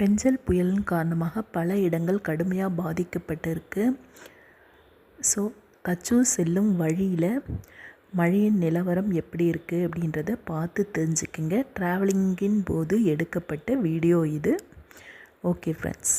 பெஞ்சல் புயலின் காரணமாக பல இடங்கள் கடுமையாக பாதிக்கப்பட்டிருக்கு. ஸோ கச்சூர் செல்லும் வழியில் மழையின் நிலவரம் எப்படி இருக்குது அப்படின்றத பார்த்து தெரிஞ்சுக்குங்க. ட்ராவலிங்கின் போது எடுக்கப்பட்ட வீடியோ இது. Okay friends